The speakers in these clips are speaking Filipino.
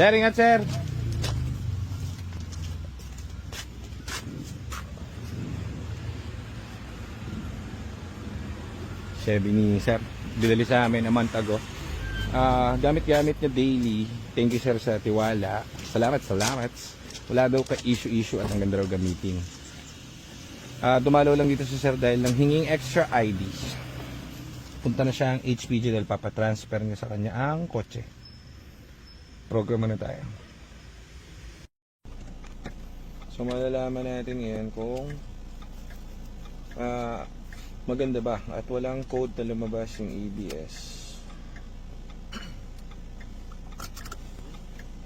Sir, ingat sir. Chevy ni sir. Binili sa amin a month ago. Ah, gamit-gamit niya daily. Thank you sir sa tiwala. Salamat, salamat. Wala daw ka issue-issue at ang ganda raw gamitin. Ah, dumalo lang dito si sir dahil nang hinging extra ID. Punta na siya ang HPG dahil papatransfer niya sa kanya ang kotse. Programa na tayo. So malalaman natin ngayon kung ah, maganda ba at walang code na lumabas yung ABS.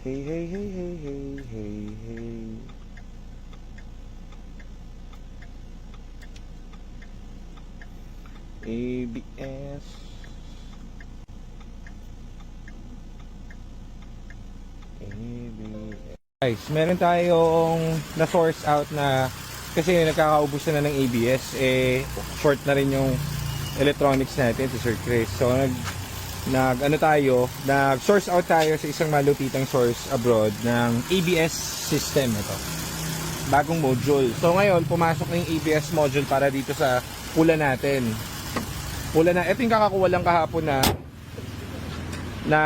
Hey, hey, hey, hey, hey, hey, hey. ABS. ABS. Guys, meron tayong na-source out na kasi nagkakaubos na ng ABS, eh, short na rin yung electronics natin to Sir Chris. So, nag, nag ano tayo, nag source out tayo sa isang malupitang source abroad ng ABS system ito. Bagong module. So, ngayon, pumasok na yung ABS module para dito sa pula natin. Pula na, ito yung kakakuha lang kahapon na na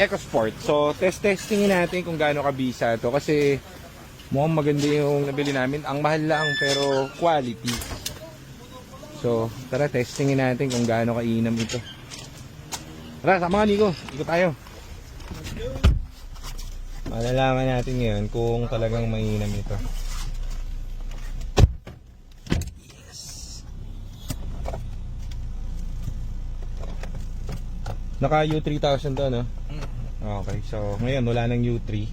EcoSport. So, test-testingin natin kung gaano kabisa to kasi mukhang maganda yung nabili namin. Ang mahal lang pero quality. So, tara testingin natin kung gaano kainam ito. Tara, sama ka Nico. Ikot tayo. Malalaman natin ngayon kung talagang mainam ito. Naka U3000 to, no? Okay, so ngayon wala nang U3.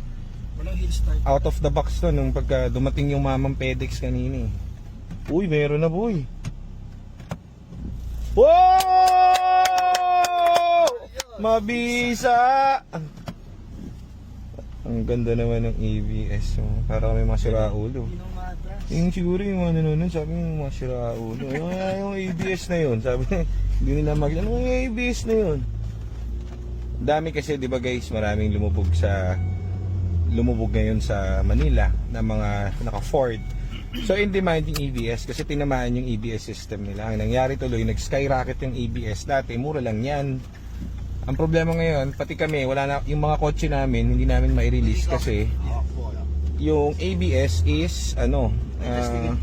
Walang hill start. Out of the box to nung pagka dumating yung mamang FedEx kanina eh. Uy, meron na boy. Wow! Mabisa! Ang ganda naman ng ABS. Oh. Para kami masira ulo. Hindi nang matras. Yung siguro yung ano nun, sabi mo masira ulo. Yung, yung ABS na yun, sabi hindi nila mag ano yung ABS na yun. Dami kasi 'di ba guys, maraming lumubog sa lumubog ngayon sa Manila na mga naka Ford. So in demand yung ABS kasi tinamaan yung ABS system nila. Ang nangyari tuloy, nag-skyrocket yung ABS. Dati mura lang 'yan. Ang problema ngayon, pati kami, wala na yung mga kotse namin, hindi namin mai-release kasi yung ABS is ano, ah,